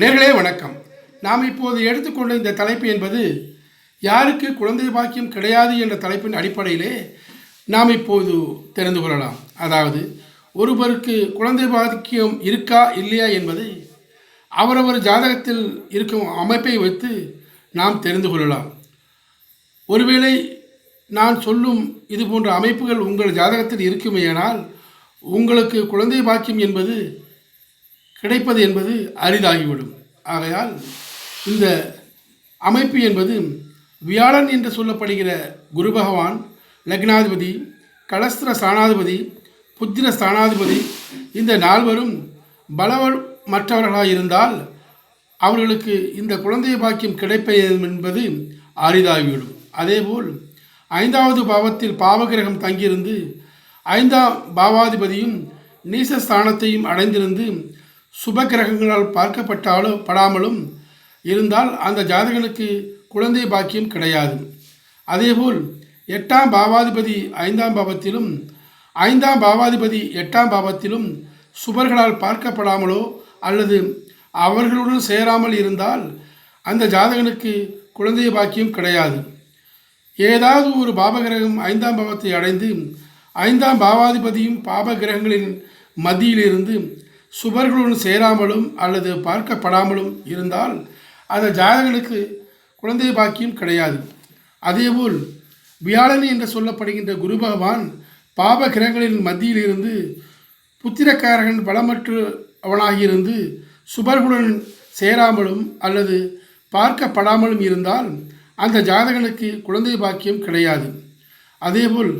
நேர்களே வணக்கம். நாம் இப்போது எடுத்துக்கொண்ட இந்த தலைப்பு என்பது யாருக்கு குழந்தை பாக்கியம் கிடையாது என்ற தலைப்பின் அடிப்படையிலே நாம் இப்போது தெரிந்து கொள்ளலாம். அதாவது ஒருவருக்கு குழந்தை பாக்கியம் இருக்கா இல்லையா என்பதை அவரவர் ஜாதகத்தில் இருக்கும் அமைப்பை வைத்து நாம் தெரிந்து கொள்ளலாம். ஒருவேளை நான் சொல்லும் இது போன்ற அமைப்புகள் உங்கள் ஜாதகத்தில் இருக்குமேயானால் உங்களுக்கு குழந்தை பாக்கியம் என்பது கிடைப்பது என்பது அரிதாகிவிடும். ஆகையால் இந்த அமைப்பு என்பது வியாழன் என்று சொல்லப்படுகிற குரு பகவான் லக்னாதிபதி கலஸ்திர ஸ்தானாதிபதி புத்திர ஸ்தானாதிபதி இந்த நால்வரும் பலவர் மற்றவர்களாக இருந்தால் அவர்களுக்கு இந்த குழந்தை பாக்கியம் கிடைப்பது என்பது அரிதாகிவிடும். அதேபோல் ஐந்தாவது பாவத்தில் பாவகிரகம் தங்கியிருந்து ஐந்தாம் பாவாதிபதியும் நீசஸ்தானத்தையும் அடைந்திருந்து சுப கிரகங்களால் பார்க்கப்பட்டாலோ படாமலும் இருந்தால் அந்த ஜாதகனுக்கு குழந்தை பாக்கியம் கிடையாது. அதேபோல் எட்டாம் பாவாதிபதி ஐந்தாம் பாவத்திலும் ஐந்தாம் பாவாதிபதி எட்டாம் பாவத்திலும் சுபர்களால் பார்க்கப்படாமலோ அல்லது அவர்களுடன் சேராமல் இருந்தால் அந்த ஜாதகனுக்கு குழந்தை பாக்கியம் கிடையாது. ஏதாவது ஒரு பாபகிரகம் ஐந்தாம் பாவத்தை அடைந்து ஐந்தாம் பாவாதிபதியும் பாப கிரகங்களின் மத்தியிலிருந்து சுபர்களுடன் சேராமலும் அல்லது பார்க்கப்படாமலும் இருந்தால் அந்த ஜாதகனுக்கு குழந்தை பாக்கியம் கிடையாது. அதேபோல் வியாழனி என்று சொல்லப்படுகின்ற குரு பகவான் பாப கிரகங்களின் மத்தியிலிருந்து புத்திரக்காரகன் பலமற்று அவனாகியிருந்து சுபர்களுடன் சேராமலும் அல்லது பார்க்கப்படாமலும் இருந்தால் அந்த ஜாதகனுக்கு குழந்தை பாக்கியம் கிடையாது. அதேபோல்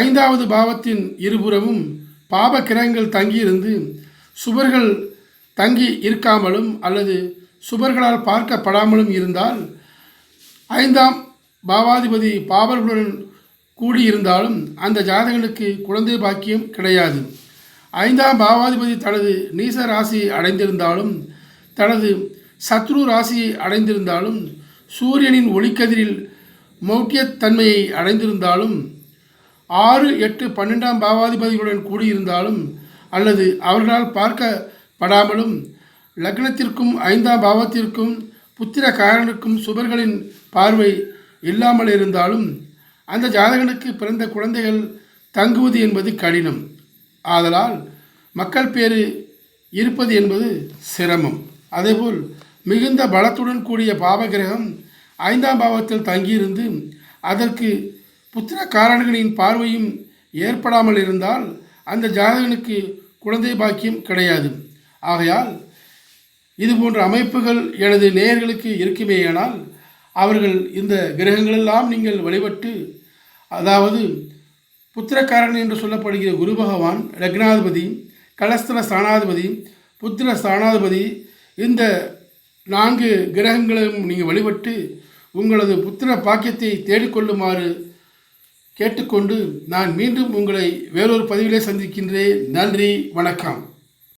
ஐந்தாவது பாவத்தின் இருபுறமும் பாப கிரகங்கள் தங்கியிருந்து சுவர்கள் தங்கி இருக்காமலும் அல்லது சுவர்களால் பார்க்கப்படாமலும் இருந்தால் ஐந்தாம் பாவாதிபதி பாவர்களுடன் கூடியிருந்தாலும் அந்த ஜாதகனுக்கு குழந்தை பாக்கியம் கிடையாது. ஐந்தாம் பாவாதிபதி தனது நீச ராசியை அடைந்திருந்தாலும் தனது சத்ரு ராசியை அடைந்திருந்தாலும் சூரியனின் ஒளிக்கதிரில் மௌட்டியத்தன்மையை அடைந்திருந்தாலும் ஆறு எட்டு பன்னெண்டாம் பாவாதிபதிகளுடன் கூடியிருந்தாலும் அல்லது அவர்களால் பார்க்கப்படாமலும் லக்னத்திற்கும் ஐந்தாம் பாவத்திற்கும் புத்திர காரனுக்கும் சுபர்களின் பார்வை இல்லாமல் இருந்தாலும் அந்த ஜாதகனுக்கு பிறந்த குழந்தைகள் தங்குவது என்பது கடினம். ஆதலால் மக்கள் பேறு இருப்பது என்பது சிரமம். அதேபோல் மிகுந்த பலத்துடன் கூடிய பாவகிரகம் ஐந்தாம் பாவத்தில் தங்கியிருந்து அதற்கு புத்திர காரணிகளின் பார்வையும் ஏற்படாமல் இருந்தால் அந்த ஜாதகனுக்கு குழந்தை பாக்கியம் கிடையாது. ஆகையால் இது போன்ற அமைப்புகள் எனது நேயர்களுக்கு இருக்குமேயானால் அவர்கள் இந்த கிரகங்களெல்லாம் நீங்கள் வழிபட்டு அதாவது புத்திரக்காரன் என்று சொல்லப்படுகிற குரு பகவான் லக்னாதிபதி கலஸ்தல ஸ்தானாதிபதி புத்திர ஸ்தானாதிபதி இந்த நான்கு கிரகங்களையும் நீங்கள் வழிபட்டு உங்களது புத்திர பாக்கியத்தை தேடிக்கொள்ளுமாறு கேட்டுக்கொண்டு நான் மீண்டும் உங்களை வேறொரு பதிவிலே சந்திக்கின்றேன். நன்றி வணக்கம்.